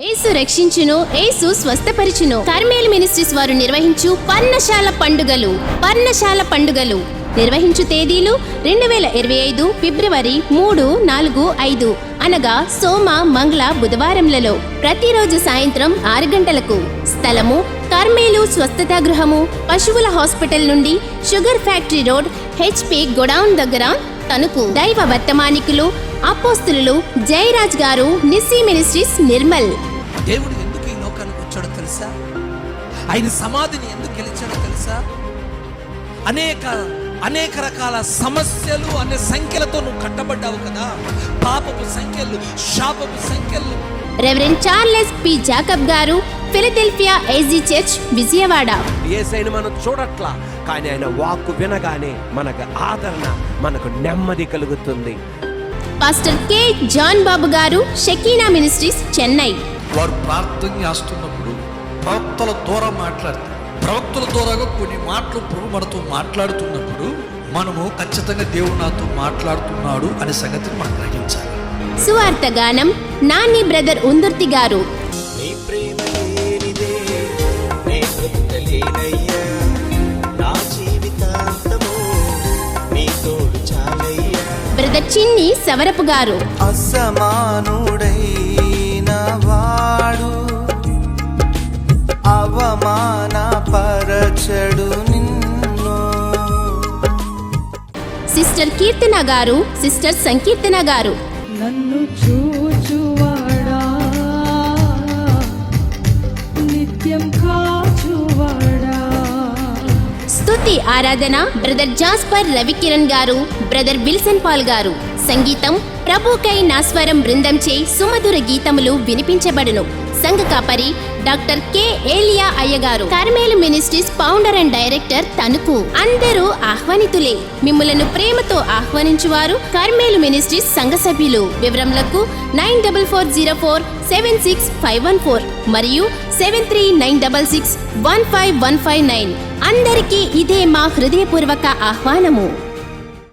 ఏసు రక్షించును ఏసు స్వస్థపరిచును. Carmel ministries వారు నిర్వహించు పర్ణశాల పండుగలు పర్ణశాల పండుగలు. నిర్వహించు తేదీలు రెండు వేల ఇరవై ఐదు ఫిబ్రవరి మూడు నాలుగు ఐదు అనగా సోమ మంగళ బుధవారంలలో ప్రతిరోజు సాయంత్రం ఆరు గంటలకు స్థలము కర్మేలు స్వస్థతా గృహము పశువుల హాస్పిటల్ నుండి sugar factory road HP godown దగ్గర తణుకు. దైవ వర్తమానికులు అపోస్తులు జయరాజ్ గారు నిస్సీ మినిస్ట్రీస్ నిర్మల్. దేవుడు ఎందుకు ఈ లోకానికి వచ్చాడో తెలుసా? ఆయన సమాధిని ఎందుకు గెలిచాడో తెలుసా? అనేక అనేక రకాల సమస్యలు అనే సంఖ్యలతో నువ్వు కట్టబడ్డావు కదా? పాపపు సంఖ్యలు శాపపు సంఖ్యలు. రెవరెండ్ చార్లెస్ పి జాకబ్ గారు ఫిలదెల్ఫియా ఏజీ చర్చ్ విజయవాడ. ఏసైని మనం చూడట్లా కానీ ఆయన వాక్కు వినగానే మనకు ఆదరణ మనకు నెమ్మది కలుగుతుంది. పాస్టర్ కె జాన్ బాబు గారు షకీనా మినిస్ట్రీస్ చెన్నై. వారు ప్రార్థన చేస్తున్నప్పుడు ప్రవక్తల ద్వారా మాట్లాడతారు. ప్రవక్తల ద్వారాగా కొన్ని మాటలు ప్రభు మనతో మాట్లాడుతున్నప్పుడు మనము ఖచ్చితంగా దేవుడు నాతో మాట్లాడుతున్నాడు అనే సంగతిని మనం గ్రహించాలి. సువార్త గానం నాని బ్రదర్ ఉందుర్తి గారు. నీ ప్రేమ చిన్ని సవరపు గారు. అసమానుడైన వాడు అవమానపరచడు నిన్ను. సిస్టర్ కీర్తన గారు సిస్టర్ సంకీర్తన గారు. నన్ను చూచువాడా స్తుతి ఆరాధన బ్రదర్ జాస్పర్ రవికిరణ్ గారు బ్రదర్ విల్సన్ పాల్ గారు. సంగీతం ప్రభుకై నాస్వరం బృందంచే సుమధుర గీతములు వినిపించబడును. సంఘ కాపరి డాక్టర్ కె ఏలియా అయ్యగారు Carmel ministries founder and director Tanuku. అందరూ ఆహ్వానితులే. మిమ్మలను ప్రేమతో ఆహ్వానించువారు కర్మేలు మినిస్ట్రీస్ సంఘ సభ్యులు. వివరములకు nine double four zero four seven six five one four. మరియు seven three nine double six one five one five nine. అందరికీ ఇదే మా హృదయపూర్వక ఆహ్వానము.